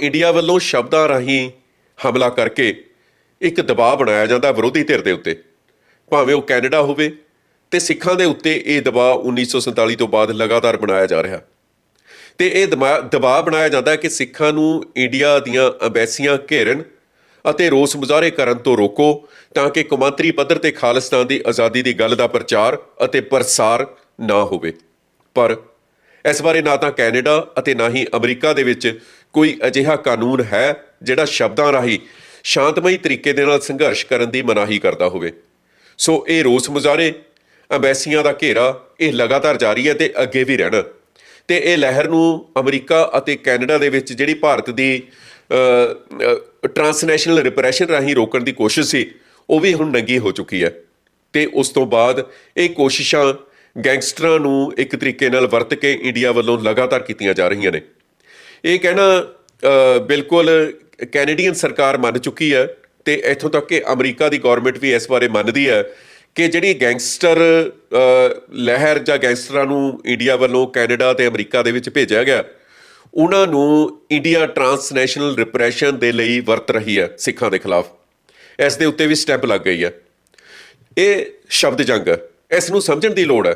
India ਵੱਲੋਂ ਸ਼ਬਦਾਂ ਰਾਹੀਂ ਹਮਲਾ ਕਰਕੇ ਇੱਕ ਦਬਾਅ ਬਣਾਇਆ ਜਾਂਦਾ ਵਿਰੋਧੀ ਧਿਰ ਦੇ ਉੱਤੇ। ਭਾਵੇਂ ਉਹ ਕੈਨੇਡਾ ਹੋਵੇ ਤੇ ਸਿੱਖਾਂ ਦੇ ਉੱਤੇ ਇਹ ਦਬਾਅ 1947 ਤੋਂ ਬਾਅਦ ਲਗਾਤਾਰ ਬਣਾਇਆ ਜਾ ਰਿਹਾ। ਤੇ ਇਹ ਦਮਾ- ਦਬਾਅ ਬਣਾਇਆ ਜਾਂਦਾ ਕਿ ਸਿੱਖਾਂ ਨੂੰ ਇੰਡੀਆ ਦੀਆਂ ਅੰਬੈਸੀਆਂ ਘੇਰਨ ਅਤੇ ਰੋਸ ਮੁਜ਼ਾਹਰੇ ਕਰਨ ਤੋਂ ਰੋਕੋ ਤਾਂ ਕਿ ਕੌਮਾਂਤਰੀ ਪੱਧਰ ਤੇ ਖਾਲਿਸਤਾਨ ਦੀ ਆਜ਼ਾਦੀ ਦੀ ਗੱਲ ਦਾ ਪ੍ਰਚਾਰ ਅਤੇ ਪ੍ਰਸਾਰ ਨਾ ਹੋਵੇ। ਪਰ ਇਸ ਬਾਰੇ ਨਾ ਤਾਂ ਕੈਨੇਡਾ ਅਤੇ ਨਾ ਹੀ ਅਮਰੀਕਾ ਦੇ ਵਿੱਚ ਕੋਈ ਅਜਿਹਾ ਕਾਨੂੰਨ ਹੈ ਜਿਹੜਾ ਸ਼ਬਦਾਂ ਰਾਹੀਂ ਸ਼ਾਂਤਮਈ ਤਰੀਕੇ ਦੇ ਨਾਲ ਸੰਘਰਸ਼ ਕਰਨ ਦੀ ਮਨਾਹੀ ਕਰਦਾ ਹੋਵੇ? ਸੋ ਇਹ ਰੋਸ ਮੁਜ਼ਾਹਰੇ, ਅੰਬੈਸੀਆਂ ਦਾ ਘੇਰਾ, ਇਹ ਲਗਾਤਾਰ ਜਾਰੀ ਹੈ ਤੇ ਅੱਗੇ ਵੀ ਰਹਿਣਾ। ਤੇ ਇਹ ਲਹਿਰ ਨੂੰ ਅਮਰੀਕਾ ਅਤੇ ਕੈਨੇਡਾ ਦੇ ਵਿੱਚ ਜਿਹੜੀ ਭਾਰਤ ਦੀ ਟਰਾਂਸਨੈਸ਼ਨਲ ਰਿਪਰੈਸ਼ਨ ਰਾਹੀਂ ਰੋਕਣ ਦੀ ਕੋਸ਼ਿਸ਼ ਸੀ, ਉਹ ਵੀ ਹੁਣ ਨੰਗੀ ਹੋ ਚੁੱਕੀ ਹੈ। ਤੇ ਉਸ ਤੋਂ ਬਾਅਦ ਇਹ ਕੋਸ਼ਿਸ਼ਾਂ ਗੈਂਗਸਟਰਾਂ ਨੂੰ ਇੱਕ ਤਰੀਕੇ ਨਾਲ ਵਰਤ ਕੇ ਇੰਡੀਆ ਵੱਲੋਂ ਲਗਾਤਾਰ ਕੀਤੀਆਂ ਜਾ ਰਹੀਆਂ ਨੇ। ਇਹ ਕਹਿਣਾ ਬਿਲਕੁਲ ਕੈਨੇਡੀਅਨ ਸਰਕਾਰ ਮੰਨ ਚੁੱਕੀ ਹੈ ਤੇ ਇੱਥੋਂ ਤੱਕ ਕਿ ਅਮਰੀਕਾ ਦੀ ਗਵਰਨਮੈਂਟ ਵੀ ਇਸ ਬਾਰੇ ਮੰਨਦੀ ਹੈ ਕਿ ਜਿਹੜੀ ਗੈਂਗਸਟਰ ਲਹਿਰ ਜਾਂ ਗੈਂਗਸਟਰਾਂ ਨੂੰ ਇੰਡੀਆ ਵੱਲੋਂ ਕੈਨੇਡਾ ਤੇ ਅਮਰੀਕਾ ਦੇ ਵਿੱਚ ਭੇਜਿਆ ਗਿਆ, ਉਹਨਾਂ ਨੂੰ ਇੰਡੀਆ ਟਰਾਂਸਨੈਸ਼ਨਲ ਰਿਪਰੈਸ਼ਨ ਦੇ ਲਈ ਵਰਤ ਰਹੀ ਹੈ ਸਿੱਖਾਂ ਦੇ ਖਿਲਾਫ। ਇਸ ਦੇ ਉੱਤੇ ਵੀ ਸਟੈਂਪ ਲੱਗ ਗਈ ਹੈ। ਇਹ ਸ਼ਬਦ ਜੰਗ ਹੈ। ਇਸ ਨੂੰ ਸਮਝਣ ਦੀ ਲੋੜ ਹੈ।